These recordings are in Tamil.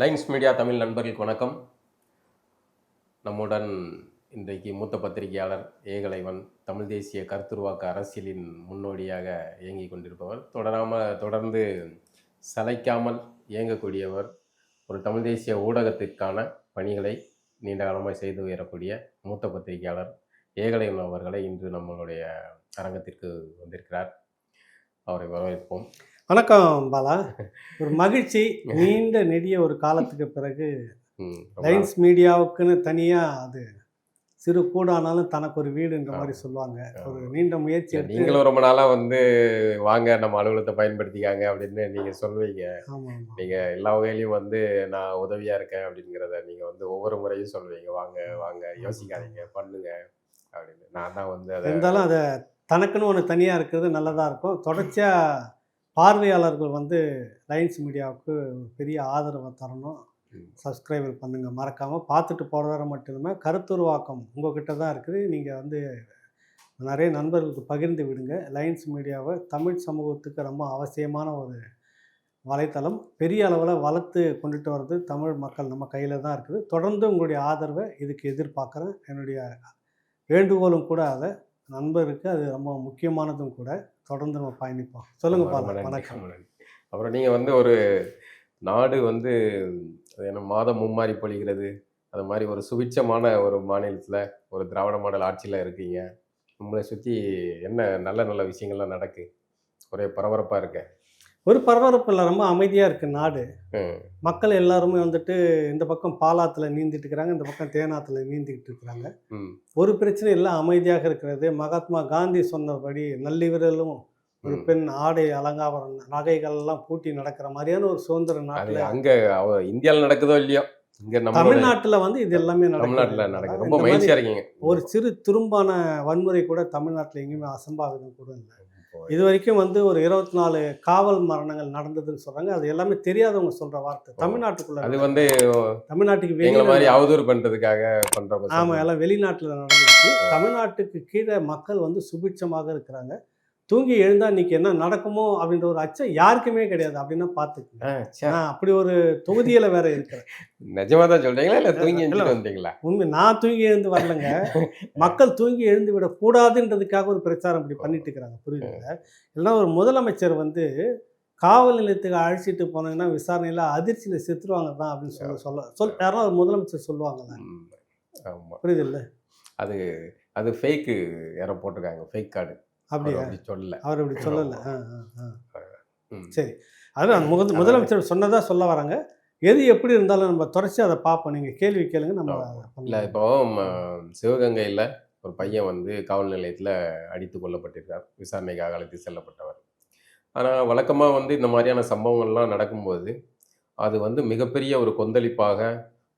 லைன்ஸ் மீடியா தமிழ் நண்பர்களுக்கு வணக்கம். நம்முடன் இன்றைக்கு மூத்த பத்திரிகையாளர் ஏகலைவன் தமிழ் தேசிய கருத்துருவாக்க அரசியலின் முன்னோடியாக இயங்கிக் கொண்டிருப்பவர் தொடராமல் தொடர்ந்து சளைக்காமல் இயங்கக்கூடியவர் ஒரு தமிழ் தேசிய ஊடகத்திற்கான பணிகளை நீண்ட காலமாக செய்து வரக்கூடிய மூத்த பத்திரிகையாளர் ஏகலைவன் அவர்களை இன்று நம்மளுடைய அரங்கத்திற்கு வந்திருக்கிறார். அவரை வரவேற்போம். வணக்கம் பாலா. ஒரு மகிழ்ச்சி நீண்ட நெடிய ஒரு காலத்துக்கு பிறகு லைன்ஸ் மீடியாவுக்குன்னு தனியாக அது சிறு கூடானாலும் தனக்கு ஒரு வீடுன்ற மாதிரி சொல்லுவாங்க. ஒரு நீண்ட முயற்சி எடுத்து நீங்களும் ரொம்ப நாளா வந்து வாங்க நம்ம அலுவலகத்தை பயன்படுத்திக்காங்க அப்படின்னு நீங்க சொல்வீங்க ஆமாம். ஆமாம் நீங்க எல்லா வகையிலையும் வந்து நான் உதவியா இருக்கேன் அப்படிங்கிறத நீங்க வந்து ஒவ்வொரு முறையும் சொல்வீங்க வாங்க வாங்க யோசிக்காதீங்க பண்ணுங்க அப்படின்னு. நான் தான் வந்து அதை இருந்தாலும் அதை தனக்குன்னு ஒன்று தனியாக இருக்கிறது நல்லதாக இருக்கும். தொடர்ச்சியாக பார்வையாளர்கள் வந்து லைன்ஸ் மீடியாவுக்கு பெரிய ஆதரவை தரணும். சப்ஸ்கிரைபர் பண்ணுங்கள் மறக்காமல் பார்த்துட்டு போடுறவரை மட்டுமே கருத்துருவாக்கம் உங்ககிட்ட தான் இருக்குது. நீங்கள் வந்து நிறைய நண்பர்களுக்கு பகிர்ந்து விடுங்க. லைன்ஸ் மீடியாவை தமிழ் சமூகத்துக்கு ரொம்ப அவசியமான ஒரு வலைத்தளம். பெரிய அளவில் வளர்த்து கொண்டுட்டு வர்றது தமிழ் மக்கள் நம்ம கையில் தான் இருக்குது. தொடர்ந்து உங்களுடைய ஆதரவை இதுக்கு எதிர்பார்க்குறேன். என்னுடைய வேண்டுகோளும் கூட அதை நண்பருக்கு அது ரொம்ப முக்கியமானதும் கூட தொடர்ந்து நம்ம பயணிப்போம். சொல்லுங்க ரொம்ப பாலா நன்றி, வணக்கம். அப்புறம் நீங்க வந்து ஒரு நாடு வந்து என்ன மாதம் மும்மாறி பொழிகிறது. அது மாதிரி ஒரு சுபிட்சமான ஒரு மாநிலத்துல ஒரு திராவிட மாடல் ஆட்சியில இருக்கீங்க. உங்களை சுத்தி என்ன நல்ல நல்ல விஷயங்கள்லாம் நடக்கு? ஒரே பரபரப்பா இருக்க. ஒரு பரபரப்பு இல்லை ரொம்ப அமைதியாக இருக்குது நாடு. மக்கள் எல்லாருமே வந்துட்டு இந்த பக்கம் பாலாத்தில் நீந்திட்டு இருக்கிறாங்க இந்த பக்கம் தேனாத்தில் நீந்திக்கிட்டு இருக்கிறாங்க. ஒரு பிரச்சனை இல்லை அமைதியாக இருக்கிறது. மகாத்மா காந்தி சொன்னபடி நள்ளிவிரலும் ஒரு. பெண் ஆடை அலங்காரம் நகைகள் எல்லாம் பூட்டி நடக்கிற மாதிரியான ஒரு சுதந்திர நாட்டில் அங்க இந்தியாவில் நடக்குதோ இல்லையோ? இங்க நம்ம தமிழ்நாட்டில் வந்து இது எல்லாமே தமிழ்நாட்டுல நடக்குது. ரொம்ப மாதிரி மகிழ்ச்சியா இருக்கீங்க. ஒரு சிறு துரும்பான வன்முறை கூட தமிழ்நாட்டில் எங்கேயுமே அசம்பாவிதம் கூட இல்லை. இது வரைக்கும் வந்து ஒரு இருபத்தி நாலு காவல் மரணங்கள் நடந்ததுன்னு சொல்றாங்க. அது எல்லாமே தெரியாதவங்க சொல்ற வார்த்தை. தமிழ்நாட்டுக்குள்ள அது. வந்து தமிழ்நாட்டுக்கு வெளியில மாதிரி அவதூறு பண்றதுக்காக பண்ற ஆமா. எல்லாம் வெளிநாட்டுல நடந்துச்சு. தமிழ்நாட்டுக்கு கீழே மக்கள் வந்து சுபிட்சமாக இருக்கிறாங்க. தூங்கி எழுந்தா இன்னைக்கு என்ன நடக்குமோ அப்படின்ற ஒரு அச்சம் யாருக்குமே கிடையாது அப்படின்னா ச்சே. நான் அப்படி ஒரு தொகுதியில வேற இருக்கிறேன். நிஜமா தான் சொல்றீங்களா? இல்ல தூங்கி. எஞ்சிட்டு வந்தீங்களா? உண்மை நான் தூங்கி எழுந்து வரலங்க. மக்கள் தூங்கி எழுந்து விட கூடாதுன்றதுக்காக ஒரு பிரச்சாரம் இப்படி பண்ணிட்டு இருக்கிறாங்க. புரியுதுங்க இல்லைன்னா ஒரு முதலமைச்சர் வந்து காவல் நிலையத்துக்கு அழைச்சிட்டு போனாங்கன்னா விசாரணையில அதிர்ச்சியில செத்துருவாங்க தான் அப்படின்னு சொல்ல சொல்ல சொல் யாரும் ஒரு முதலமைச்சர். ஆமா. புரியுது இல்ல அது அது ஃபேக்கு யாரோ போட்டிருக்காங்க. Fake card. அப்படியா? அப்படி சொல்லல. அவர் இப்படி சொல்லல. சரி. அதுதான் முத முதலமைச்சர் சொன்னதா சொல்ல வராங்க. எது எப்படி இருந்தாலும் நம்ம தொடர்ச்சி அதை பார்ப்போம். நீங்க கேள்வி கேளுங்க நம்ம இல்ல. இப்போ சிவகங்கையில ஒரு பையன் வந்து காவல் நிலையத்துல அடித்து கொல்லப்பட்டிருக்கார். விசாரணைக்காக அழைத்து செல்லப்பட்டவர். ஆனா வழக்கமா வந்து இந்த மாதிரியான சம்பவங்கள்லாம் நடக்கும்போது அது வந்து மிகப்பெரிய ஒரு கொந்தளிப்பாக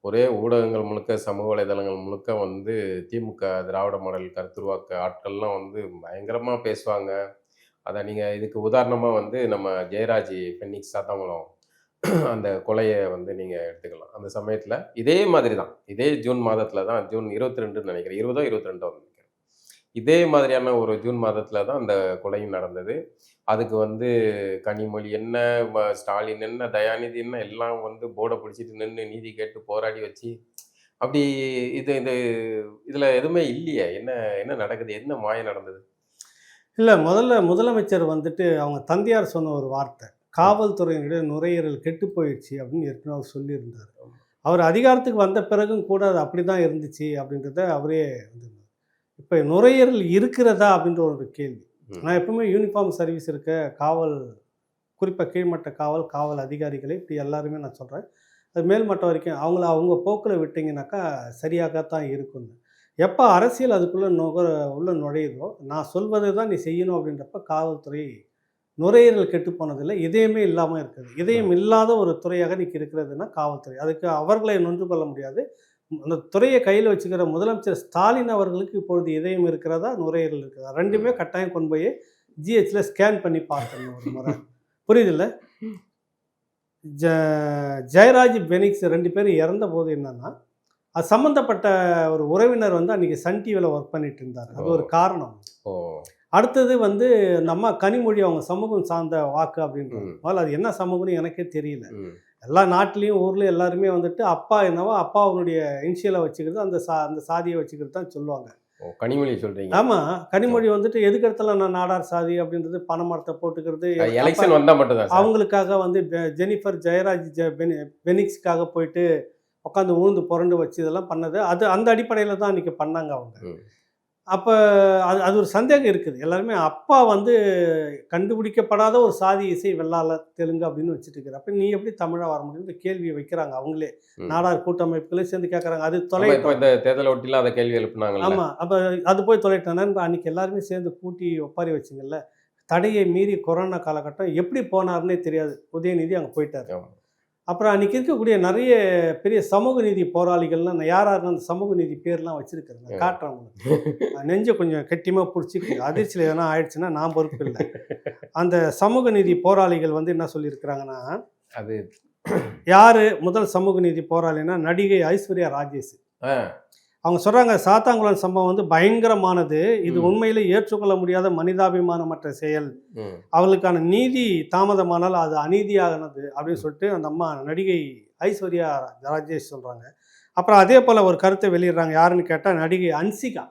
ஒரே ஊடகங்கள் முழுக்க சமூக வலைதளங்கள் முழுக்க வந்து திமுக திராவிட மாடல் கருத்துருவாக்க ஆட்கள்லாம் வந்து பயங்கரமாக பேசுவாங்க. அதை நீங்கள் இதுக்கு உதாரணமாக வந்து நம்ம ஜெயராஜ் ஃபென்னிக்ஸ் சாத்தாங்குளம் அந்த கொலையை வந்து நீங்கள் எடுத்துக்கலாம். அந்த சமயத்தில் இதே மாதிரி தான் இதே ஜூன் மாதத்தில் தான் ஜூன் இருபத்தி ரெண்டுன்னு நினைக்கிறேன். இருபதோ இருபத்தி ரெண்டோ இதே மாதிரியான ஒரு ஜூன் மாதத்துல தான் அந்த கொலையும் நடந்தது. அதுக்கு வந்து கனிமொழி என்ன ஸ்டாலின் என்ன தயாநிதி என்ன எல்லாம் வந்து போர்டை பிடிச்சிட்டு நின்று நீதி கேட்டு போராடி வச்சு அப்படி இது இது இதுல எதுவுமே இல்லையே. என்ன என்ன நடக்குது? என்ன மாயம் நடந்தது? இல்ல முதல்ல முதலமைச்சர் வந்துட்டு அவங்க தந்தையார் சொன்ன ஒரு வார்த்தை காவல்துறையினுடைய நுரையீரல் கெட்டு போயிடுச்சு அப்படின்னு ஏற்கனவே அவர் சொல்லியிருந்தார். அவர் அதிகாரத்துக்கு வந்த பிறகும் கூட அது அப்படி தான் இருந்துச்சு அப்படின்றத அவரே வந்து இப்போ நுரையீரல் இருக்கிறதா அப்படின்ற ஒரு கேள்வி. நான் எப்பவுமே யூனிஃபார்ம் சர்வீஸ் இருக்க காவல் குறிப்பாக கீழ்மட்ட காவல் காவல் அதிகாரிகளை இப்படி எல்லாருமே நான் சொல்கிறேன் அது மேல்மட்டம் வரைக்கும் அவங்கள அவங்க போக்கில் விட்டிங்கனாக்கா சரியாகத்தான் இருக்கும்னு. எப்போ அரசியல் அதுக்குள்ளே நுகர உள்ள நுழையுதோ நான் சொல்வதை தான் நீ செய்யணும் அப்படின்றப்ப காவல்துறை நுரையீரல் கெட்டு போனதில்லை இதயமே இல்லாமல் இருக்குது. இதயம் இல்லாத ஒரு துறையாக இன்னைக்கு இருக்கிறதுனா காவல்துறை. அதுக்கு அவர்களை நொன்று கொள்ள முடியாது. அந்த துறையை கையில் வச்சுக்கிற முதலமைச்சர் ஸ்டாலின் அவர்களுக்கு இப்பொழுது இதயம் இருக்கிறதா நுரையீரல் இருக்கிறதா? ரெண்டுமே கட்டாயம் கொண்டு போய் ஜிஹெச்சில் ஸ்கேன் பண்ணி பார்க்கணும் ஒரு முறை. புரியுதுல்ல? ஜ ஜெயராஜ் பெனிக்ஸ் ரெண்டு பேரும் இறந்த போது என்னன்னா அது சம்மந்தப்பட்ட ஒரு உறவினர் வந்து அன்றைக்கி சன் டிவியில் ஒர்க் பண்ணிட்டு இருந்தார். அது ஒரு காரணம். அடுத்தது வந்து நம்ம கனிமொழி அவங்க சமூகம் சார்ந்த வாக்கு அப்படின்றது. முதல்ல அது என்ன சமூகம்னு எனக்கே தெரியல. எல்லா நாட்டிலையும் ஊர்லேயும் எல்லாருமே வந்துட்டு அப்பா என்னவோ அப்பாவுடைய இனிஷியலை வச்சுக்கிறது அந்த சா அந்த சாதியை வச்சுக்கிறது தான் சொல்லுவாங்க. கனிமொழி சொல்றீங்க. ஆமாம் கனிமொழி வந்துட்டு எதுக்கெடுத்தாலும் நான் நாடார் சாதி அப்படின்றது பணமரத்தை போட்டுக்கிறது எலெக்ஷன் வந்தா மட்டும் தான் சார். அவங்களுக்காக வந்து ஜெனிஃபர் ஜெயராஜ் பெனிக்ஸ்க்காக போயிட்டு உட்காந்து ஊழ்ந்து புரண்டு வச்சு இதெல்லாம் பண்ணது அது அந்த அடிப்படையில் தான் அன்றைக்கி பண்ணாங்க அவங்க. அப்போ அது அது ஒரு சந்தேகம் இருக்குது. எல்லாருமே அப்பா வந்து கண்டுபிடிக்கப்படாத ஒரு சாதி இசை வெள்ளாள தெலுங்கு அப்படின்னு வச்சுட்டு இருக்கிற அப்போ நீ எப்படி தமிழாக வர முடியும்னு கேள்வியை வைக்கிறாங்க அவங்களே. நாடார் கூட்டமைப்புகளே சேர்ந்து கேட்குறாங்க அது தொலை இந்த தேர்தலை ஒட்டிலாம் அதை கேள்வி எழுப்புனாங்கல்ல? ஆமாம் அப்போ அது போய் தொலைட்டானு அன்னைக்கு எல்லாருமே சேர்ந்து கூட்டி ஒப்பாரி வச்சுங்கல்ல தடையை மீறி கொரோனா காலகட்டம் எப்படி போனாருன்னே தெரியாது. உதயநிதி அங்கே போயிட்டார். அப்புறம் அன்னைக்கு இருக்கக்கூடிய நிறைய பெரிய சமூக நீதி போராளிகள்லாம் யார் யாருன்னு அந்த சமூக நீதி பேர்லாம் வச்சிருக்கிறேன் நான் காட்டுறேன் உங்களுக்கு நெஞ்சை கொஞ்சம் கெட்டியமாக பிடிச்சி அதிர்ச்சியில் எதனா ஆயிடுச்சுன்னா நான் பொறுப்பு இல்லை. அந்த சமூக நீதி போராளிகள் வந்து என்ன சொல்லியிருக்கிறாங்கன்னா அது யார் முதல் சமூக நீதி போராளினா நடிகை ஐஸ்வர்யா ராஜேஷ். அவங்க சொல்றாங்க சாத்தாங்குளம் சம்பவம் வந்து பயங்கரமானது. இது. உண்மையிலே ஏற்றுக்கொள்ள முடியாத மனிதாபிமானமற்ற செயல். அவளுக்கான நீதி தாமதமானால் அது அநீதியானது அப்படின்னு சொல்லிட்டு அந்த அம்மா நடிகை ஐஸ்வர்யா ராஜேஷ் சொல்றாங்க. அப்புறம் அதே போல ஒரு கருத்தை வெளியிடுறாங்க. யாருன்னு கேட்டா நடிகை அன்சிகா.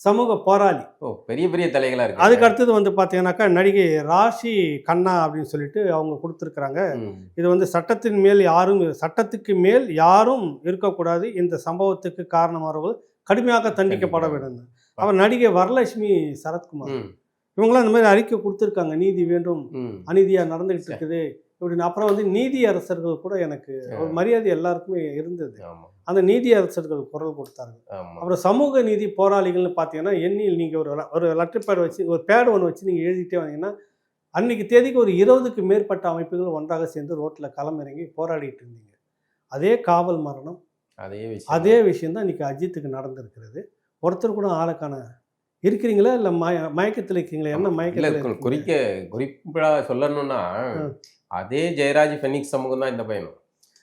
சமூக போராளி. ஓ பெரிய பெரிய தலைகளா இருக்கு அதுக்கு அடுத்தது வந்து பார்த்தீங்கன்னாக்கா நடிகை ராஷி கண்ணா அப்படின்னு சொல்லிட்டு அவங்க கொடுத்துருக்குறாங்க. இது வந்து சட்டத்தின் மேல் யாரும் சட்டத்துக்கு மேல் யாரும் இருக்கக்கூடாது. இந்த சம்பவத்துக்கு காரணமானவர்கள் கடுமையாக தண்டிக்கப்பட வேண்டும். அவர் நடிகை வரலட்சுமி சரத்குமார். இவங்களாம் இந்த மாதிரி அறிக்கை கொடுத்துருக்காங்க. நீதி வேண்டும் ம். அநீதியா நடந்துகிட்டு இருக்குது. இப்படின்னு. அப்புறம் வந்து நீதி அரசர்கள் கூட எனக்கு ஒரு மரியாதை எல்லாருக்குமே இருந்தது. அந்த நீதி அரசர்கள் குரல் கொடுத்தாங்க ஆமா. அப்புறம் சமூக நீதி போராளிகள்னு பார்த்தீங்கன்னா எண்ணில் நீங்கள் ஒரு ஒரு லெட்டர் பேட் வச்சு ஒரு பேட் ஒன்று வச்சு நீங்கள் எழுதிட்டே வந்தீங்கன்னா அன்னைக்கு தேதிக்கு ஒரு இருபதுக்கு மேற்பட்ட அமைப்புகள் ஒன்றாக சேர்ந்து ரோட்டில் களமிறங்கி போராடிட்டு இருந்தீங்க. அதே காவல் மரணம் அதே விஷயம் அதே விஷயம் தான் இன்னைக்கு அஜித்துக்கு நடந்திருக்கிறது. ஒருத்தர் கூட ஆளுக்கான இருக்கிறீங்களா? இல்லை மய மயக்கத்தில் இருக்கீங்களா? என்ன மயக்கத்தில் குறிக்க குறிப்பா சொல்லணும்னா. அதே ஜெயராஜ் ஃபெனிக்ஸ் சமூகம் தான் இந்த பையனும்.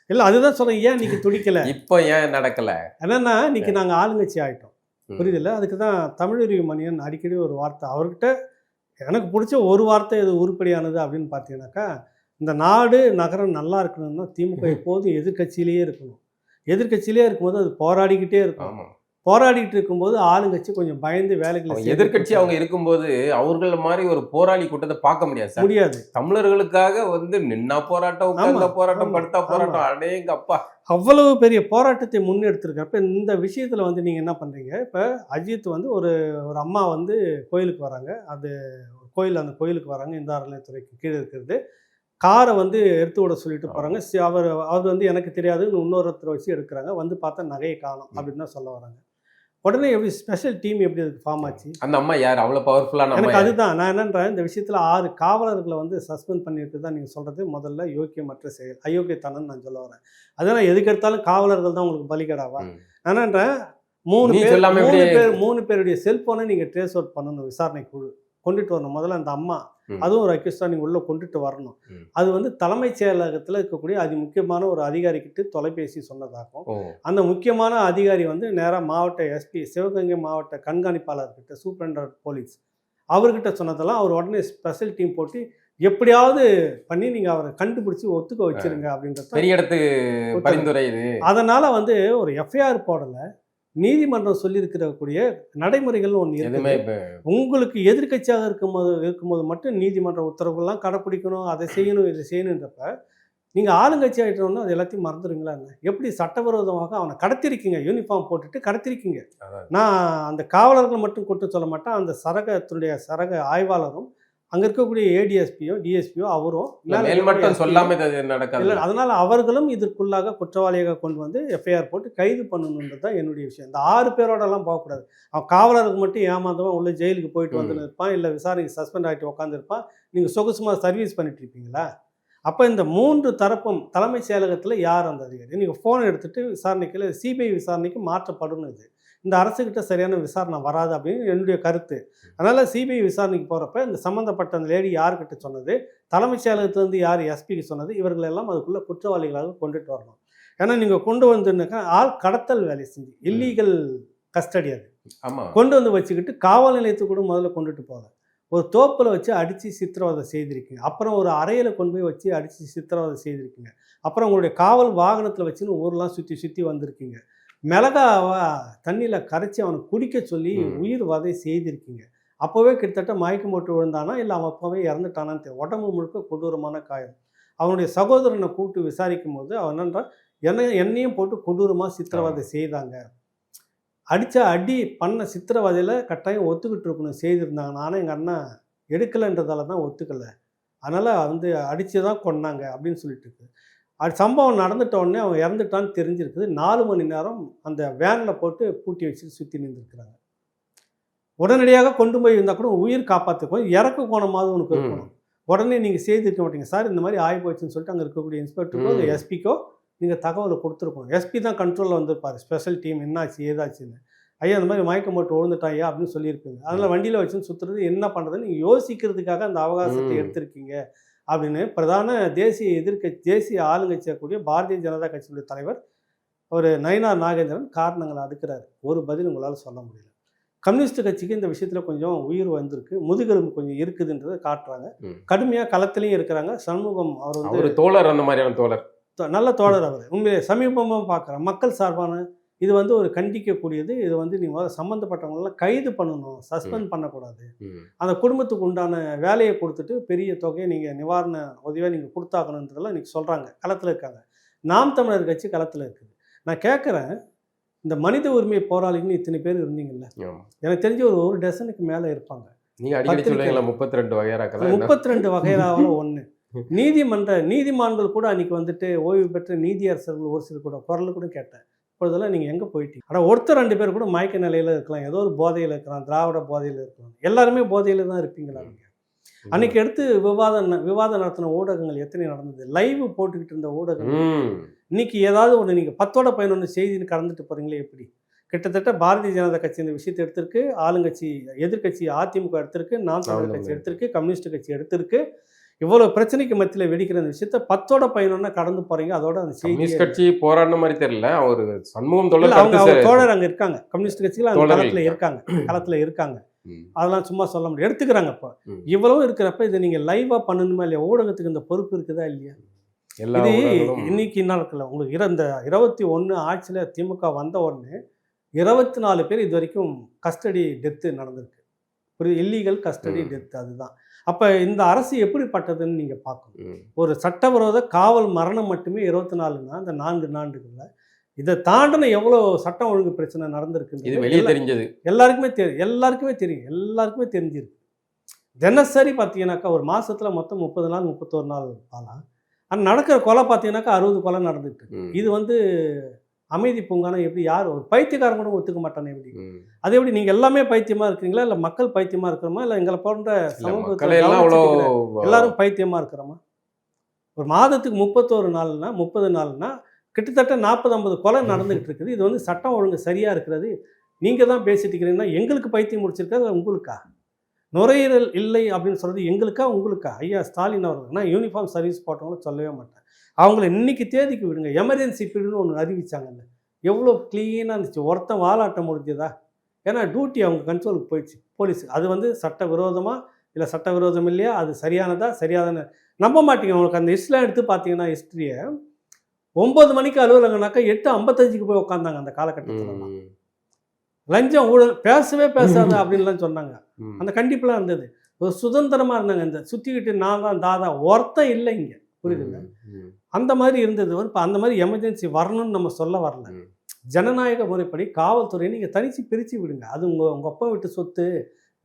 இல்லை அதுதான் சொல்றேன் ஏன் இன்னைக்கு துடிக்கல? இப்போ ஏன் நடக்கல? என்னன்னா இன்னைக்கு நாங்கள் ஆளுங்கட்சி ஆயிட்டோம். ம். புரியுதுல்ல? அதுக்கு தான் தமிழறிவு மணியன் அடிக்கடி ஒரு வார்த்தை அவர்கிட்ட எனக்கு பிடிச்ச ஒரு வார்த்தை இது உருப்படியானது? அப்படின்னு பார்த்தீங்கன்னாக்கா இந்த நாடு நகரம் நல்லா இருக்கணும்னா திமுக எப்போதும் எதிர்க்கட்சியிலேயே இருக்கணும். எதிர்க்கட்சியிலே இருக்கும்போது அது போராடிக்கிட்டே இருக்கும். போராடிட்டு இருக்கும்போது ஆளுங்கட்சி கொஞ்சம் பயந்து வேலைகளை எதிர்க்கட்சி அவங்க இருக்கும்போது அவர்கள் மாதிரி ஒரு போராளி கூட்டத்தை பார்க்க முடியாது சார். முடியாது. தமிழர்களுக்காக வந்து நின்னா போராட்டம் உட்கார்ந்த போராட்டம் படுத்தா போராட்டம் அடேங்க அப்பா அவ்வளவு பெரிய போராட்டத்தை முன்னெடுத்திருக்கிறப்ப இந்த விஷயத்தில் வந்து நீங்கள் என்ன பண்ணுறீங்க இப்போ அஜித் வந்து ஒரு ஒரு அம்மா வந்து கோயிலுக்கு வராங்க. அது கோயில் அந்த கோயிலுக்கு வராங்க. இந்த அறநிலையத்துறைக்கு கீழே இருக்கிறது. காரை வந்து எடுத்து விட சொல்லிட்டு போகிறாங்க அவர் அவர் வந்து எனக்கு தெரியாதுன்னு இன்னொருத்தர் வச்சு எடுக்கிறாங்க. வந்து பார்த்தா நகையை காணும் அப்படின்னு தான் சொல்ல வராங்க. உடனே எப்படி ஸ்பெஷல் டீம் எப்படி அதுக்கு ஃபார்ம் ஆச்சு? அந்த அம்மா யார்? அவ்வளவு பவர்ஃபுல்லான எனக்கு? அதுதான். நான் என்னன்றேன் இந்த விஷயத்தில் ஆறு காவலர்களை வந்து சஸ்பெண்ட் பண்ணிட்டு தான் நீங்கள் சொல்கிறது முதல்ல யோக்கியமற்ற செயல் அயோக்கியத்தனம் நான் சொல்ல வரேன். அதனால் எதுக்கு எடுத்தாலும் காவலர்கள் தான் உங்களுக்கு பலிகடாவா? என்னன்றேன் மூணு பேர் மூணு பேர் மூணு பேருடைய செல்போனை நீங்கள் ட்ரேஸ் அவுட் பண்ணணும் விசாரணை குழு. கொண்டுட்டு வரணும். முதல்ல அந்த அம்மா. அதுவும் ஒரு அக்யூஸ்டாக நீங்கள் உள்ளே கொண்டுட்டு வரணும். அது வந்து தலைமைச் செயலகத்தில் இருக்கக்கூடிய அதி முக்கியமான ஒரு அதிகாரிக்கிட்ட தொலைபேசி சொன்னதாகும் அந்த முக்கியமான அதிகாரி வந்து நேராக மாவட்ட எஸ்பி சிவகங்கை மாவட்ட கண்காணிப்பாளர்கிட்ட சூப்பரண்டர் போலீஸ் அவர்கிட்ட சொன்னதெல்லாம் அவர் உடனே ஸ்பெஷல் டீம் போட்டு எப்படியாவது பண்ணி நீங்கள் அவரை கண்டுபிடிச்சி ஒத்துக்க வச்சிருங்க அப்படின்றது பெரிய இடத்து உத்தரவு. பரிந்துரை இது. அதனால் வந்து ஒரு எஃப்ஐஆர் போடலை. நீதிமன்றம் சொல்லியிருக்கிறக்கூடிய நடைமுறைகள்னு ஒன்று எதுவுமே உங்களுக்கு எதிர்க்கட்சியாக இருக்கும்போது இருக்கும்போது மட்டும் நீதிமன்ற உத்தரவுகள்லாம் கடைப்பிடிக்கணும் அதை செய்யணும் இதை செய்யணுன்றப்ப நீங்கள் ஆளுங்கட்சி ஆகிட்டோம்னா அது எல்லாத்தையும் மறந்துடுங்களா என்ன? எப்படி சட்டவிரோதமாக அவனை கடத்திருக்கீங்க? யூனிஃபார்ம் போட்டுட்டு கடத்திருக்கீங்க. நான் அந்த காவலர்கள் மட்டும் குற்றம் சொல்ல மாட்டேன். அந்த சரகத்தினுடைய சரக ஆய்வாளரும் அங்கே இருக்கக்கூடிய ஏடிஎஸ்பியோ டிஎஸ்பியோ அவரும் இல்ல, மேல மேல் இருக்கக்கூடிய மட்டும் SP யோ, சொல்லாம இது நடக்காது. இல்லை அதனால் அவர்களும் இதற்குள்ளாக குற்றவாளியாக கொண்டு வந்து எஃப்ஐஆர் போட்டு கைது பண்ணணுன்றது தான் என்னுடைய விஷயம். இந்த ஆறு பேரோடலாம் போகக்கூடாது. அவன் காவலருக்கு மட்டும் ஏமாந்தவன் உள்ள ஜெயிலுக்கு போயிட்டு. வந்து இருப்பான் இல்லை விசாரணைக்கு சஸ்பெண்ட் ஆகிட்டு உட்காந்துருப்பான் நீங்கள் சொகுசுமாக சர்வீஸ் பண்ணிட்டு இருப்பீங்களா? அப்போ இந்த மூன்று தரப்பும் தலைமைச் செயலகத்தில் யார் அந்த அதிகாரி? நீங்கள் ஃபோன் எடுத்துட்டு விசாரணைக்கு சிபிஐ விசாரணைக்கு மாற்றப்படணும் இது. இந்த அரசுக்கிட்ட சரியான விசாரணை வராது அப்படின்னு என்னுடைய கருத்து. அதனால் சிபிஐ விசாரணைக்கு போகிறப்ப இந்த சம்மந்தப்பட்ட அந்த லேடி யார்கிட்ட சொன்னது தலைமைச் செயலகத்திலேருந்து யார் எஸ்பிக்கு சொன்னது இவர்கள் எல்லாம் அதுக்குள்ளே குற்றவாளிகளாக கொண்டுட்டு வரணும். ஏன்னா நீங்கள் கொண்டு வந்துனாக்கா ஆள் கடத்தல் வேலை செஞ்சு இல்லீகல் கஸ்டடி அது. கொண்டு வந்து வச்சுக்கிட்டு காவல் நிலையத்துக்கு கூட முதல்ல கொண்டுட்டு போகல. ஒரு தோப்பில் வச்சு அடித்து சித்திரவதை செய்திருக்கீங்க. அப்புறம் ஒரு அறையில் கொண்டு போய் வச்சு அடித்து சித்திரவதை செய்திருக்கீங்க. அப்புறம் உங்களுடைய காவல் வாகனத்தில் வச்சுன்னு ஊர்லாம் சுற்றி சுற்றி வந்திருக்கீங்க. மிளகாவை தண்ணியில் கரைச்சி அவனை குடிக்க சொல்லி. உயிர் வதை செய்திருக்கீங்க. அப்போவே கிட்டத்தட்ட மயக்கம் போட்டு விழுந்தானா? இல்லை அவன் அப்போவே இறந்துட்டானான்னு உடம்பு முழுக்க கொடூரமான காயம். அவனுடைய சகோதரனை கூப்பிட்டு விசாரிக்கும் போது அவன் என்னன்றா என்ன என்னையும் போட்டு கொடூரமாக சித்திரவதை செய்தாங்க. அடித்த அடி பண்ண சித்திரவதையில் கட்டாயம் ஒத்துக்கிட்டு இருக்கணும் செய்திருந்தாங்க. ஆனால் எங்கள் அண்ணன் எடுக்கலைன்றதால தான் ஒத்துக்கலை. அதனால் வந்து அடித்து தான் கொன்னாங்க. அப்படின்னு சொல்லிட்டு இருக்கு. அது சம்பவம் நடந்துட்ட உடனே அவன் இறந்துட்டான்னு தெரிஞ்சிருக்குது. நாலு மணி நேரம் அந்த வேனில் போட்டு பூட்டி வச்சுட்டு சுற்றி நின்றுருக்குறாங்க உடனடியாக கொண்டு போய் இருந்தால் கூட உயிர் காப்பாற்றுக்கும் இறக்க கோணமாவது உனக்கு. இருக்கணும். உடனே நீங்கள் செய்திருக்க மாட்டீங்க. சார் இந்த மாதிரி ஆகி போச்சுன்னு சொல்லிட்டு அங்கே இருக்கக்கூடிய இன்ஸ்பெக்டருக்கோ இல்லை. எஸ்பிக்கோ நீங்கள் தகவலை கொடுத்துருக்கணும். எஸ்பி தான் கண்ட்ரோலில் வந்திருப்பார். ஸ்பெஷல் டீம் என்னாச்சு ஏதாச்சுன்னு. ஐயா இந்த மாதிரி மயக்கம் போட்டு விழுந்துட்டான் ஐயா அப்படின்னு சொல்லியிருப்பீங்க. அதனால் வண்டியில் வச்சுன்னு சுற்றுறது என்ன பண்ணுறதுன்னு நீங்கள் யோசிக்கிறதுக்காக அந்த அவகாசத்தை. எடுத்திருக்கீங்க. அப்படின்னு பிரதான தேசிய எதிர்க்க தேசிய ஆளுங்கட்சியாக கூடிய பாரதிய ஜனதா கட்சியினுடைய தலைவர் ஒரு நயினார் நாகேந்திரன் காரணங்களை அடுக்கிறார் ஒரு பதில் உங்களால் சொல்ல முடியல. கம்யூனிஸ்ட் கட்சிக்கு இந்த விஷயத்தில் கொஞ்சம் உயிர் வந்திருக்கு. முதுகெலும்பு கொஞ்சம் இருக்குதுன்றதை காட்டுறாங்க. கடுமையாக களத்திலையும் இருக்கிறாங்க. சண்முகம் அவர் வந்து தோழர் அந்த மாதிரியான தோழர். நல்ல தோழர் அவர். உண்மையிலே சமீபமாக பார்க்குறேன் மக்கள் சார்பான இது வந்து ஒரு கண்டிக்கக்கூடியது. இது வந்து நீங்கள் சம்மந்தப்பட்டவங்களெல்லாம் கைது பண்ணணும். சஸ்பெண்ட் பண்ணக்கூடாது. அந்த குடும்பத்துக்கு உண்டான வேலையை கொடுத்துட்டு பெரிய தொகையை நீங்கள் நிவாரண உதவியாக நீங்கள் கொடுத்தாக்கணுன்றதெல்லாம் இன்றைக்கி சொல்கிறாங்க களத்தில் இருக்காங்க. நாம் தமிழர் கட்சி களத்தில் இருக்குது. நான் கேட்குறேன் இந்த மனித உரிமை போராளின்னு இத்தனை பேர் இருந்தீங்கல்ல. எனக்கு தெரிஞ்ச ஒரு ஒரு டசனுக்கு மேலே இருப்பாங்க. முப்பத்தி ரெண்டு வகையறாக்கள் முப்பத்தி ரெண்டு வகையிலாவில் ஒன்று நீதிமன்ற நீதிமான்கள் கூட அன்னைக்கு வந்துட்டு ஓய்வு பெற்ற நீதியரசர்கள் ஒரு சிலர் கூட குரல் கூட கேட்டேன். இப்பொழுதெல்லாம் நீங்கள் எங்கே போயிட்டீங்க? ஆனால் ஒருத்தர் ரெண்டு பேர் கூட மயக்க நிலையில் இருக்கலாம். ஏதோ ஒரு போதையில் இருக்கலாம். திராவிட போதையில் இருக்கலாம். எல்லாருமே போதையில் தான் இருப்பீங்களா நீங்கள் அன்னைக்கு எடுத்து விவாதம் விவாதம் நடத்தின ஊடகங்கள் எத்தனை நடந்தது? லைவ் போட்டுக்கிட்டு இருந்த ஊடகங்கள். இன்னைக்கு ஏதாவது ஒன்று நீங்கள் பத்தோட பதினொன்று செய்தின்னு கடந்துட்டு போகிறீங்களே எப்படி? கிட்டத்தட்ட பாரதிய ஜனதா கட்சி இந்த விஷயத்தை எடுத்திருக்கு. ஆளுங்கட்சி எதிர்க்கட்சி அதிமுக எடுத்திருக்கு. நாம் தமிழர் கட்சி. எடுத்திருக்கு. கம்யூனிஸ்ட் கட்சி எடுத்திருக்கு. இவ்வளோ பிரச்சனைக்கு மத்தியில் வெடிக்கிற அந்த விஷயத்த பத்தோட பதினொன்னா கடந்து போறீங்க. அதோட அந்த கம்யூனிஸ்ட் கட்சி போராடின மாதிரி தெரியல. அவர் சண்முகம் தோழர் அவங்க அவங்க தோழர் அங்கே இருக்காங்க. கம்யூனிஸ்ட் கட்சியில் அந்த களத்தில் இருக்காங்க. களத்தில் இருக்காங்க. அதெல்லாம் சும்மா சொல்ல முடியும் எடுத்துக்கிறாங்க இப்போ. ம். இவ்வளவும் இருக்கிறப்ப இதை நீங்கள் லைவாக பண்ணணுமா இல்லையா? ஊடகத்துக்கு இந்த பொறுப்பு இருக்குதா இல்லையா? இது இன்னைக்கு இருக்குல்ல உங்களுக்கு இர- இந்த இருபத்தி ஒன்று ஆட்சியில் திமுக வந்த உடனே இருபத்தி நாலு பேர் இது வரைக்கும் கஸ்டடி டெத்து நடந்திருக்கு. ஒரு இல்லீகல் கஸ்டடி. டெத் அதுதான். அப்போ இந்த அரசு எப்படிப்பட்டதுன்னு நீங்கள் பார்க்கணும். ஒரு சட்டவிரோத காவல் மரணம் மட்டுமே இருபத்தி நாலுனா அந்த நான்கு நாண்டுகளில் இதை தாண்டின எவ்வளோ சட்டம் ஒழுங்கு பிரச்சனை இது நடந்திருக்கு வெளியே தெரிஞ்சது. எல்லாருக்குமே தெரியும் எல்லாருக்குமே தெரியும். எல்லாருக்குமே தெரிஞ்சிருக்கு. தினசரி பார்த்தீங்கன்னாக்கா ஒரு மாசத்துல மொத்தம் முப்பது நாள் முப்பத்தோரு நாள் ஆகலாம் ஆனால் நடக்கிற கொலை பார்த்தீங்கன்னாக்கா அறுபது கொலை நடந்துட்டு. இது வந்து அமைதி பூங்கானா எப்படி? யார்? ஒரு பைத்தியக்காரன் கூட ஒத்துக்க மாட்டானே எப்படி. அது எப்படி நீங்கள் எல்லாமே பைத்தியமா இருக்கீங்களா இல்லை மக்கள் பைத்தியமா இருக்கிறோமா? இல்லை எங்களை போன்ற சமூகத்துல எல்லாரும் பைத்தியமா இருக்கிறோமா? ஒரு மாதத்துக்கு முப்பத்தோரு நாள்னா முப்பது நாள்னா கிட்டத்தட்ட நாற்பது ஐம்பது கொலை நடந்துகிட்டு இருக்குது. இது வந்து சட்டம் ஒழுங்கு சரியா இருக்கிறது. நீங்க தான் பேசிட்டு இருக்கிறீங்கன்னா எங்களுக்கு பைத்தியம் முடிச்சிருக்கா இல்லை உங்களுக்கா? நுரையீரல் இல்லை அப்படின்னு சொல்றது எங்களுக்கா உங்களுக்கா? ஐயா ஸ்டாலின் நான் யூனிஃபார்ம் சர்வீஸ் போட்டவங்களும் சொல்லவே மாட்டேன். அவங்கள இன்னைக்கு தேதிக்கு விடுங்க. எமர்ஜென்சி பீரியட்னு ஒன்று அறிவிச்சாங்கல்ல. எவ்வளோ க்ளீனாக இருந்துச்சு. ஒருத்தன் வாலாட்ட முடிஞ்சதா ஏன்னா டியூட்டி அவங்க கண்ட்ரோலுக்கு போயிடுச்சு. போலீஸ் அது வந்து சட்ட விரோதமா இல்லை சட்ட விரோதம் இல்லையா? அது சரியானதா? சரியாதான? நம்ப மாட்டீங்க. உங்களுக்கு அந்த ஹிஸ்ட்ரிலாம் எடுத்து பார்த்தீங்கன்னா ஹிஸ்ட்ரியை ஒம்பது மணிக்கு அலுவலகம்னாக்கா எட்டு ஐம்பத்தஞ்சுக்கு போய் உட்காந்தாங்க அந்த காலகட்டத்தில். லஞ்சம் ஊழல் பேசவே பேசாத அப்படின்லாம் சொன்னாங்க. அந்த கண்டிப்புலாம் இருந்தது. ஒரு சுதந்திரமாக இருந்தாங்க. இந்த சுற்றிக்கிட்டு நான் தான் தாதா. ஒருத்தன் இல்லை இங்கே. புரியுதுங்க. அந்த மாதிரி இருந்தது. இப்போ அந்த மாதிரி எமர்ஜென்சி வரணும்னு நம்ம சொல்ல வரல. ஜனநாயக முறைப்படி காவல்துறையை நீங்கள் தனித்து பிரித்து விடுங்க. அது உங்கள் உங்கள் அப்பா வீட்டு சொத்து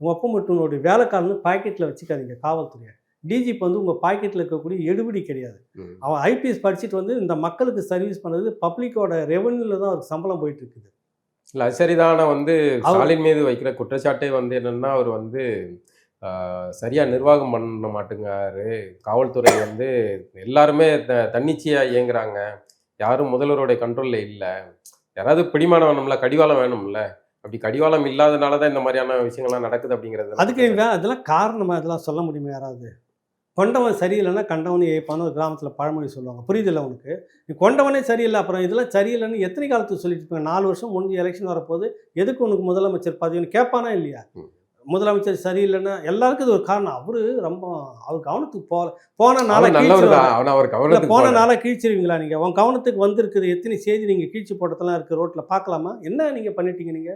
உங்கள் அப்பா மட்டும் வேலைக்காரன்னு பாக்கெட்டில் வச்சுக்காதீங்க காவல்துறையை. டிஜிபி வந்து உங்கள் பாக்கெட்டில் இருக்கக்கூடிய எடுபிடி கிடையாது. அவன் ஐபிஎஸ் படிச்சுட்டு வந்து இந்த மக்களுக்கு சர்வீஸ் பண்ணுறது பப்ளிக்கோட ரெவன்யூவில் தான் அவருக்கு சம்பளம் போயிட்டு இருக்குது இல்ல சரிதான. வந்து ஸ்டாலின் மீது வைக்கிற குற்றச்சாட்டே வந்து என்னன்னா அவர் வந்து ஆஹ், சரியா நிர்வாகம் பண்ண மாட்டேங்காரு. காவல்துறை வந்து எல்லாருமே த- தன்னிச்சையா இயங்குறாங்க. யாரும் முதல்வருடைய கண்ட்ரோல்ல இல்ல. யாராவது பிடிமானம் வேணும்ல கடிவாளம் வேணும்ல. அப்படி கடிவாளம் இல்லாதனால தான் இந்த மாதிரியான விஷயங்கள்லாம் நடக்குது அப்படிங்கிறது அதுக்கு அதெல்லாம் காரணமாக அதெல்லாம் சொல்ல முடியுமா யாராவது? கொண்டவன் சரியில்லைன்னா கண்டவனே ஏய்ப்பான்னு ஒரு கிராமத்தில் பழமொழி சொல்லுவாங்க. புரியுதில்ல உனக்கு? நீ கொண்டவனே சரியில்லை அப்புறம் இதெல்லாம் சரியில்லைன்னு எத்தனை காலத்துக்கு சொல்லிட்டு இருப்பாங்க? நாலு வருஷம் முடிஞ்சு எலெக்ஷன் வரப்போது எதுக்கு உனக்கு முதலமைச்சர் பதவின்னு கேட்பானா இல்லையா. முதலமைச்சர் சரியில்லைன்னா எல்லாருக்கும் இது ஒரு காரணம். அவரு ரொம்ப அவர் கவனத்துக்கு போகல போன நாளா போன போல. நாளா கீழ்ச்சிருவீங்களா நீங்க? உன் கவனத்துக்கு வந்திருக்குது எத்தனை செய்தி நீங்க கீழ்ச்சி போட்டதெல்லாம் இருக்கு ரோட்ல பார்க்கலாமா? என்ன நீங்க பண்ணிட்டீங்க நீங்க?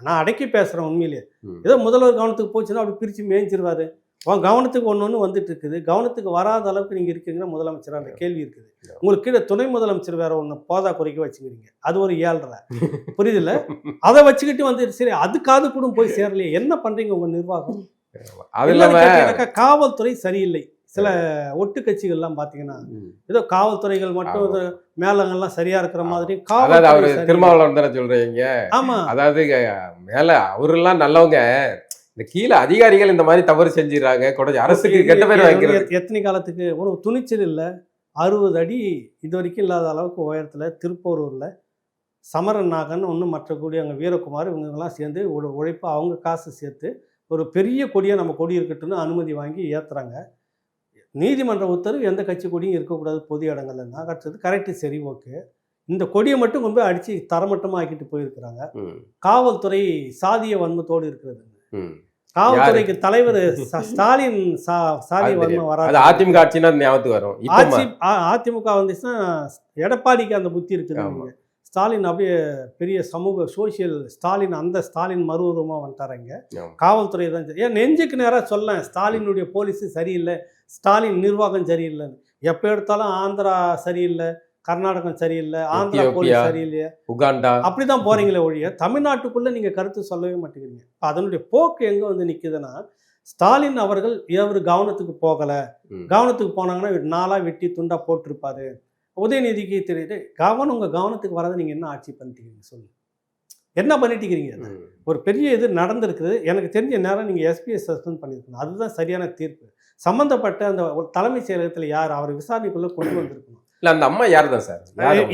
நான் அடக்கி பேசுறேன் உண்மையிலேயே. ஏதோ முதல்வர் கவனத்துக்கு போச்சுன்னா அப்படி பிரிச்சு மேய்ஞ்சிருவாரு. உன் கவனத்துக்கு ஒன்று ஒன்று வந்துட்டு இருக்குது கவனத்துக்கு வராத அளவுக்கு நீங்க இருக்கீங்கன்னா முதலமைச்சர் அந்த கேள்வி இருக்குது. உங்களுக்கு கீழே துணை முதலமைச்சர் வேற ஒன்று போதா குறைக்க வச்சுக்கிறீங்க. அது ஒரு ஏழ்ரை புரியுதுல்ல? அதை வச்சுக்கிட்டு வந்து சரி அதுக்காவது கூட போய் சேரலையே. என்ன பண்றீங்க உங்க நிர்வாகம்? அது காவல்துறை சரியில்லை. சில ஒட்டு கட்சிகள்லாம் பாத்தீங்கன்னா ம். ஏதோ காவல்துறைகள் மட்டும் மேலங்கள்லாம் சரியா இருக்கிற மாதிரி அதாவது அவரு. திருமாவளவன் தானே சொல்றீங்க? ஆமா. அதாவது மேல அவரெல்லாம் நல்லவங்க. இந்த கீழே அதிகாரிகள் இந்த மாதிரி தவறு செஞ்சிடறாங்க. கூட அரசுக்கு கெட்ட பேர் வைக்கிறது எத்- எத்தனை காலத்துக்கு? ஒரு துணிச்சல் இல்லை. அறுபது அடி இது வரைக்கும் இல்லாத அளவுக்கு உயரத்துல திருப்பூரூர்ல சமரன் நாகன் ஒன்றும் மற்ற கூடிய அங்கே வீரகுமார் இவங்கெல்லாம் சேர்ந்து ஒரு உழைப்பு அவங்க காசு சேர்த்து ஒரு பெரிய கொடியை நம்ம கொடி இருக்கட்டும்னு அனுமதி வாங்கி ஏத்துறாங்க. நீதிமன்ற உத்தரவு எந்த கட்சி கொடியும் இருக்கக்கூடாது பொது இடங்கள்னா கட்டுறது கரெக்டு சரி ஓகே. இந்த கொடியை மட்டும் கொண்டு போய் அடித்து தரமட்டமாக ஆக்கிட்டு போயிருக்கிறாங்க. காவல்துறை சாதிய வன்மத்தோடு இருக்கிறது. காவல்துறைக்கு தலைவர் ஸ்டாலின் அதிமுக ஆட்சினா ஞாபகத்துக்கு வரும் அதிமுக வந்துச்சுன்னா எடப்பாடிக்கு அந்த புத்தி இருக்குது. ஸ்டாலின் அப்படியே பெரிய சமூக சோஷியல் ஸ்டாலின் அந்த ஸ்டாலின் மறு உருவமாக வந்துட்டாருங்க. காவல்துறை தான். ஏன் நெஞ்சுக்கு நேராக சொல்லேன் ஸ்டாலினுடைய போலீஸ் சரியில்லை ஸ்டாலின் நிர்வாகம் சரியில்லைன்னு எப்போ எடுத்தாலும் ஆந்திரா சரியில்லை கர்நாடகம் சரியில்லை ஆந்திரா. போலீஸ் சரியில்லையே. உகாண்டா. அப்படிதான் போறீங்களே ஒழிய தமிழ்நாட்டுக்குள்ள நீங்க கருத்து சொல்லவே மாட்டேங்கிறீங்க. அதனுடைய போக்கு எங்க வந்து நிக்குதுன்னா ஸ்டாலின் அவர்கள் இவர் கவனத்துக்கு போகல. கவனத்துக்கு போனாங்கன்னா நாளா வெட்டி துண்டா போட்டிருப்பாரு. உதயநிதிக்கு தெரியுது கவனம் உங்க கவனத்துக்கு வரதை நீங்க என்ன ஆட்சி பண்ணிட்டீங்க சொல்லு. என்ன பண்ணிட்டு இருக்கிறீங்க. ஒரு பெரிய இது நடந்திருக்குது. எனக்கு தெரிஞ்ச நேரம் நீங்கள் எஸ்பிஎஸ் சஸ்பெண்ட் பண்ணியிருக்கணும் அதுதான் சரியான தீர்ப்பு. சம்மந்தப்பட்ட அந்த ஒரு தலைமைச் செயலகத்தில் யார் அவர் விசாரணைக்குள்ளே கொண்டு வந்திருக்கணும். இல்ல அந்த அம்மா யார் தான் சார்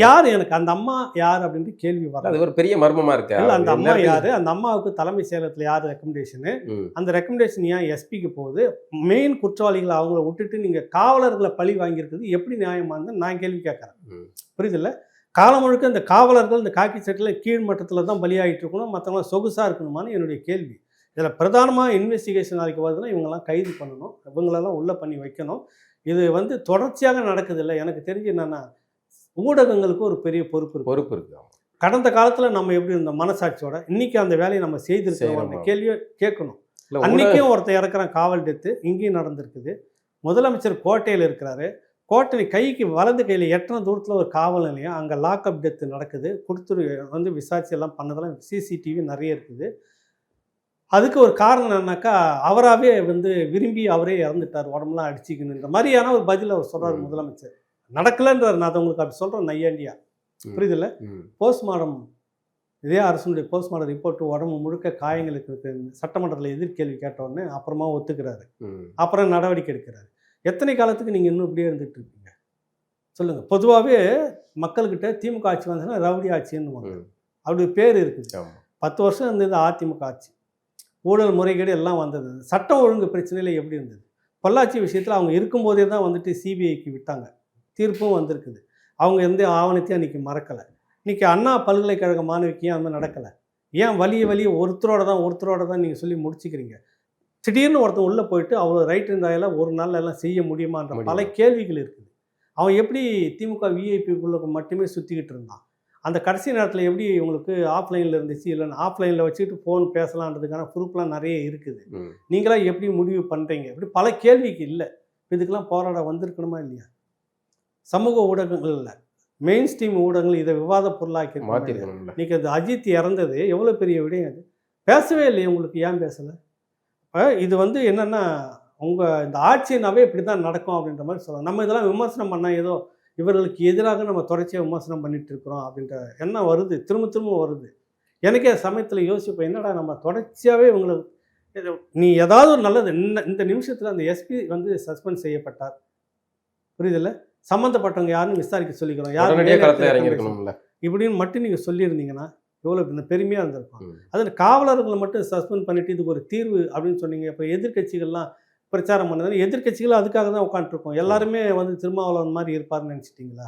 யார் எனக்கு? அந்த அம்மா யார் அப்படின்ட்டு கேள்வி வரல. அது ஒரு பெரிய மர்மமா இருக்கு. இல்ல அந்த அம்மா யாரு? அந்த அம்மாவுக்கு தலைமை செயலகத்தில் யார் ரெக்கமெண்டேஷனு அந்த ரெக்கமெண்டேஷன் ஏன் எஸ்பிக்கு போகுது? மெயின் குற்றவாளிகளை அவங்கள விட்டுட்டு நீங்கள் காவலர்களை பழி வாங்கியிருக்குது எப்படி நியாயமானது நான் கேள்வி கேட்குறேன். ம். புரியுதுல்ல? காலம் முழுக்க இந்த காவலர்கள் இந்த காக்கி சட்டில் கீழ் மட்டத்தில் தான் பலியாகிட்டு இருக்கணும் மற்றவங்களாம் சொகுசாக இருக்கணுமான்னு என்னுடைய கேள்வி. இதில் பிரதானமாக இன்வெஸ்டிகேஷன் நாளைக்கு வருதுன்னா இவங்கெல்லாம் கைது பண்ணணும். இவங்களெல்லாம் உள்ளே பண்ணி வைக்கணும். இது வந்து தொடர்ச்சியாக நடக்குது இல்லை எனக்கு தெரிஞ்சு என்னென்னா ஊடகங்களுக்கு ஒரு பெரிய பொறுப்பு இருக்கு. பொறுப்பு இருக்கு ஆமா. கடந்த காலத்தில் நம்ம எப்படி இருந்தோம் மனசாட்சியோட இன்னைக்கு அந்த வேலையை நம்ம செய்திருக்கிறோம் அந்த. கேள்வியை கேட்கணும். அன்னைக்கும் ஒருத்தன் இறக்குறான் காவல் டெத்து இங்கேயும் நடந்திருக்குது. முதலமைச்சர் கோட்டையில் இருக்கிறாரு. கோட்டை கைக்கு வலது கையில் எட்டன தூரத்தில் ஒரு காவல் நிலையம் அங்கே லாக்அப் டெத்து நடக்குது. கொடுத்துரு வந்து விசாரிச்சு எல்லாம் பண்ணதெல்லாம் சிசிடிவி நிறைய இருக்குது. அதுக்கு ஒரு காரணம் என்னன்னாக்கா அவராகவே வந்து விரும்பி அவரே இறந்துட்டார் உடம்புலாம் அடிச்சிக்கணுன்ற மாதிரியான ஒரு பதில் அவர் சொல்றாரு ம். முதலமைச்சர். நடக்கலைன்றார் நான் அதை உங்களுக்கு அப்படி சொல்கிறேன் நையாண்டியா. புரியுதுல்ல? போஸ்ட்மார்டம் இதே அரசுடைய போஸ்ட்மார்டம் ரிப்போர்ட் உடம்பு முழுக்க காயங்களுக்கு இருக்கு சட்டமன்றத்தில் எதிர்கேள்வி கேட்டவுடனே அப்புறமா ஒத்துக்கிறாரு. அப்புறம் நடவடிக்கை எடுக்கிறாரு. எத்தனை காலத்துக்கு நீங்கள் இன்னும் இப்படியே இருந்துட்டு இருக்கீங்க சொல்லுங்கள் பொதுவாகவே மக்கள்கிட்ட திமுக ஆட்சி வந்துச்சுன்னா ரவுடி ஆட்சின்னு. அப்படி பேர் இருக்குது. பத்து வருஷம் இருந்தது அதிமுக ஆட்சி. ஊழல் முறைகேடு எல்லாம் வந்தது. சட்டம் ஒழுங்கு பிரச்சனையில் எப்படி இருந்தது? பொள்ளாச்சி விஷயத்தில் அவங்க இருக்கும்போதே தான் வந்துட்டு சிபிஐக்கு விட்டாங்க. தீர்ப்பும் வந்திருக்குது. அவங்க எந்த ஆவணத்தையும் அன்றைக்கி மறக்கலை. இன்றைக்கி அண்ணா பல்கலைக்கழக மாணவிக்கு ஏன் அந்த நடக்கலை? ஏன் வலிய வலிய ஒருத்தரோட தான் ஒருத்தரோட தான் நீங்கள் சொல்லி முடிச்சுக்கிறீங்க? திடீர்னு ஒருத்தன் உள்ளே போயிட்டு அவ்வளோ ரைட் இருந்தால ஒரு நாள்ல எல்லாம் செய்ய முடியுமான்ற பல. கேள்விகள் இருக்குது. அவன் எப்படி திமுக விஐபிக்குள்ள மட்டுமே சுற்றிக்கிட்டு இருந்தான்? அந்த கடைசி நேரத்தில் எப்படி உங்களுக்கு ஆஃப்லைனில் இருந்துச்சு? இல்லைன்னா ஆஃப்லைனில் வச்சுக்கிட்டு ஃபோன் பேசலான்றதுக்கான ப்ரூஃப்லாம் நிறைய இருக்குது. நீங்களாம் எப்படி முடிவு பண்ணுறீங்க இப்படி பல கேள்விக்கு இல்லை. இதுக்கெல்லாம் போராட வந்திருக்கணுமா இல்லையா? சமூக ஊடகங்கள்ல மெயின் ஸ்ட்ரீம் ஊடகங்கள் இதை விவாத பொருளாக்கி மாத்திருக்கணும்ல. இன்னைக்கு அது அஜித் இறந்தது. எவ்வளோ பெரிய விடயம் அது? பேசவே இல்லையே உங்களுக்கு. ஏன் பேசலை? இது வந்து என்னென்னா உங்கள் இந்த ஆட்சினாவே இப்படி தான் நடக்கும் அப்படின்ற மாதிரி சொல்லலாம். நம்ம இதெல்லாம் விமர்சனம் பண்ணால் ஏதோ இவர்களுக்கு எதிராக நம்ம தொடர்ச்சியாக விமர்சனம் பண்ணிட்டு இருக்கிறோம் அப்படின்ற எண்ணம் வருது. திரும்ப திரும்ப வருது. எனக்கே சமயத்தில் யோசிப்பேன் என்னடா நம்ம தொடர்ச்சியாகவே இவங்களுக்கு நீ ஏதாவது ஒரு நல்லது இந்த இந்த நிமிஷத்தில் அந்த எஸ்பி வந்து சஸ்பெண்ட் செய்யப்பட்டார். புரியுதுல்ல? சம்மந்தப்பட்டவங்க யாருன்னு விசாரிக்க சொல்லிக்கிறோம். யார் உடனடியே மேல் களத்துல இடத்துல இறங்கி recommendation? இருக்கணும்ல இப்படின்னு மட்டும் நீங்கள் சொல்லியிருந்தீங்கன்னா எவ்வளோ இந்த பெருமையாக இருந்திருக்கும். அதில் காவலர்களை மட்டும் சஸ்பெண்ட் பண்ணிட்டு இதுக்கு ஒரு தீர்வு அப்படின்னு சொன்னீங்க. இப்போ எதிர்க்கட்சிகள்லாம் பிரச்சாரம் பண்ணது எதிர்க்கட்சிகள் அதுக்காக தான் உட்காந்துருக்கோம் எல்லாருமே வந்து திருமாவளவன் மாதிரி இருப்பார்னு நினச்சிட்டிங்களா.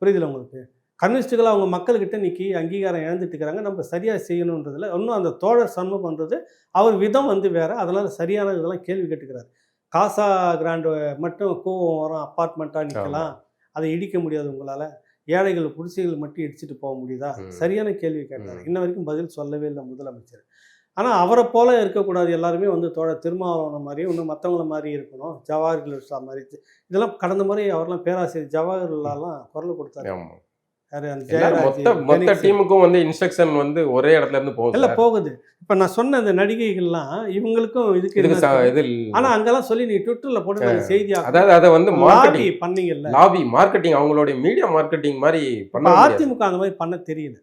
புரியுதுல உங்களுக்கு? கம்யூனிஸ்ட்டுகள் அவங்க மக்கள்கிட்ட இன்னைக்கு அங்கீகாரம் இழந்துட்டு இருக்கிறாங்க நம்ம சரியாக செய்யணுன்றதுல இன்னும் அந்த தோழர் சண்முகன்றது அவர் விதம் வந்து வேற. அதனால சரியான இதெல்லாம் கேள்வி கேட்டுக்கிறார். காசா கிராண்டு மட்டும் கோவம் வரும் அப்பார்ட்மெண்ட்டாக நிற்கலாம் அதை இடிக்க முடியாது உங்களால். ஏழைகள் குடிசைகள் மட்டும் இடிச்சிட்டு போக முடியுதா. சரியான கேள்வி கேட்டார். இன்ன வரைக்கும் பதில் சொல்லவே இல்லை முதலமைச்சர். ஆனால் அவரை போல இருக்கக்கூடாது எல்லாருமே வந்து தோழ திருமாவளவன மாதிரி இன்னும் மற்றவங்கள மாதிரி இருக்கணும். ஜவஹர்லால் மாதிரி. இதெல்லாம் கடந்த முறை அவர்லாம் பேராசிரியர் ஜவஹர்லால்லாம் குரல் கொடுத்தாரு. மொத்த மொத்த. டீமுக்கும் வந்து இன்ஸ்ட்ரக்ஷன் வந்து ஒரே இடத்துல இருந்து போகுது சார். போகுது இப்போ நான் சொன்ன இந்த நடிகைகள்லாம் இவங்களுக்கும் இதுக்கு? இது ஆனா அங்கெல்லாம் சொல்லி நீ ட்விட்டர்ல போட்டு செய்தி அதாவது அதை வந்து மார்க்கெட்டிங் பண்ணீங்கல்ல லாபி மார்க்கெட்டிங் அவங்களுடைய மீடியா மார்க்கெட்டிங் மாதிரி பண்ண. அதிமுக அந்த மாதிரி பண்ண தெரியல.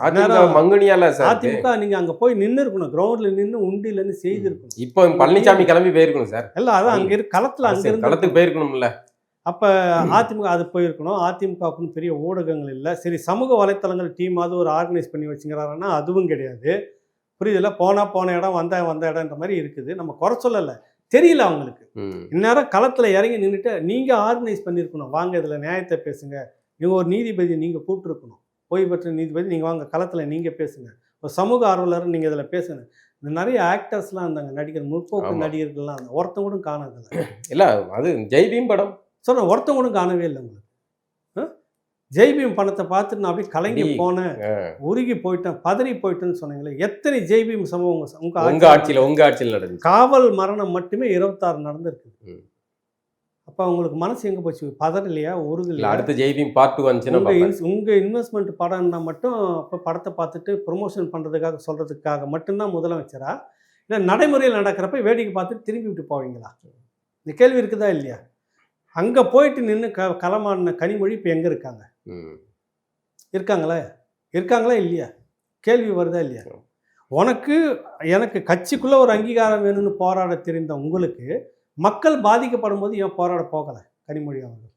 அதிமுக மங்குனியால சார். அதிமுக நீங்க அங்க போய் நின்னு இருக்கணும் கிரவுண்ட்ல நின்னு உண்டில இருந்து செய்திருக்கணும் இப்போ பழனிசாமி கிளம்பி போயிருக்கணும் சார் எல்லாம் அதான் அங்க இருக்கு களத்துல அங்க களத்துக்கு போயிருக்கணும்ல அப்ப அதிமுக அது போயிருக்கணும். அதிமுகவுக்குன்னு பெரிய ஊடகங்கள் இல்லை. சரி சமூக வலைத்தளங்கள் டீமாவது ஒரு ஆர்கனைஸ் பண்ணி வச்சுக்கிறாருன்னா அதுவும் கிடையாது. புரியுதுல போனா போன இடம் வந்த வந்த இடம்ன்ற மாதிரி இருக்குது. நம்ம குறை சொல்லலை. தெரியல அவங்களுக்கு. இந்நேரம் களத்தில் இறங்கி நின்றுட்டு நீங்கள் ஆர்கனைஸ் பண்ணியிருக்கணும் வாங்க இதில் நியாயத்தை பேசுங்க. நீங்கள் ஒரு நீதிபதி நீங்கள் கூப்பிட்டுருக்கணும். ஓய்வு பெற்ற நீதிபதி நீங்கள் வாங்க களத்தில் நீங்கள் பேசுங்க. ஒரு சமூக ஆர்வலர் நீங்கள் இதில் பேசுங்க. இந்த நிறைய ஆக்டர்ஸ்லாம் இருந்தாங்க நடிகர் முற்போக்கு. நடிகர்கள்லாம் ஒருத்தன் கூட காணதில்ல இல்ல அது ஜெய்பீம் படம். சொல்கிறேன் ஒருத்தன் கூட காணவே இல்லை உங்களுக்கு? ஜெய்பீம் பணத்தை பார்த்துட்டு நான் அப்படியே கலங்கி போனேன். உருகி போயிட்டேன் பதறி போயிட்டேன்னு சொன்னீங்களே எத்தனை ஜெய்பீம் சம்பவம் உங்க- உங்க உங்க ஆட்சியில ஆட்சியில உங்க ஆட்சியில் நடந்துச்சு. காவல் மரணம் மட்டுமே இருபத்தாறு நடந்திருக்கு. அப்போ உங்களுக்கு மனசு எங்கே போச்சு? பதறலையா? இல்ல உருகலையா அடுத்த ஜெய்பீம் பார்ட் வந்துச்சுன்னா உங்க பார்ப்பேன். இன்ஸ்- உங்க இன்வெஸ்ட்மெண்ட் படம்னா மட்டும் இப்போ படத்தை பார்த்துட்டு ப்ரொமோஷன் பண்றதுக்காக சொல்றதுக்காக மட்டும்தான் முதலமைச்சரா? இல்லை நடைமுறையில் நடக்கிறப்ப வேடிக்கை பார்த்துட்டு திரும்பி விட்டு போவீங்களா? இந்த கேள்வி இருக்குதா இல்லையா? அங்க போயிட்டு நின்று க களமாடின கனிமொழி இப்போ எங்க இருக்காங்க? ம். இருக்காங்களா? இருக்காங்களா இல்லையா? கேள்வி வருதா இல்லையா? உனக்கு எனக்கு கட்சிக்குள்ள ஒரு அங்கீகாரம் வேணும்னு போராட தெரிந்த உங்களுக்கு மக்கள் பாதிக்கப்படும் போது ஏன் போராட போகலை கனிமொழி அவர்கள்?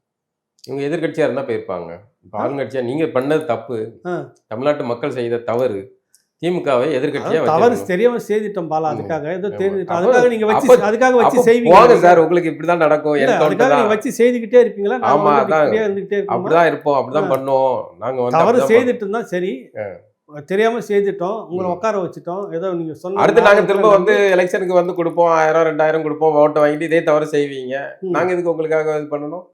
இவங்க எதிர்க்கட்சியா இருந்தா போயிருப்பாங்க. இப்ப ஆளுங்கட்சியா நீங்க பண்ணது தப்பு. தமிழ்நாட்டு மக்கள் செய்த தவறு. திமுகவை எதிர்க்கட்சியா அதாவது தவறு. தெரியாம செய்துட்டோம் பாலா. அதுக்காக ஏதோ. தெரிஞ்சுட்டோம் அதுக்காக நீங்க வச்சு அதுக்காக வச்சு செய்வீங்க போங்க சார் உங்களுக்கு இப்படிதான் நடக்கும் அதுக்காக தான் நீங்க வச்சு செய்துக்கிட்டே இருப்பீங்களா ஆமா, அதான். இருந்துகிட்டே இருப்போமா? அப்படிதான் இருப்போம் அப்படிதான். பண்ணுவோம் நாங்க வந்து தவறு செய்துட்டு இருந்தா சரி. தெரியாம செய்துட்டோம் உங்களை. உட்கார வச்சுட்டோம் ஏதோ நீங்க சொன்ன அடுத்து நாங்க திரும்ப வந்து எலெக்ஷனுக்கு வந்து கொடுப்போம் ஆயிரம் ரெண்டாயிரம் கொடுப்போம் ஓட்டை வாங்கிட்டு இதே தவறு செய்வீங்க. நாங்க இதுக்கு உங்களுக்காக இது பண்ணணும்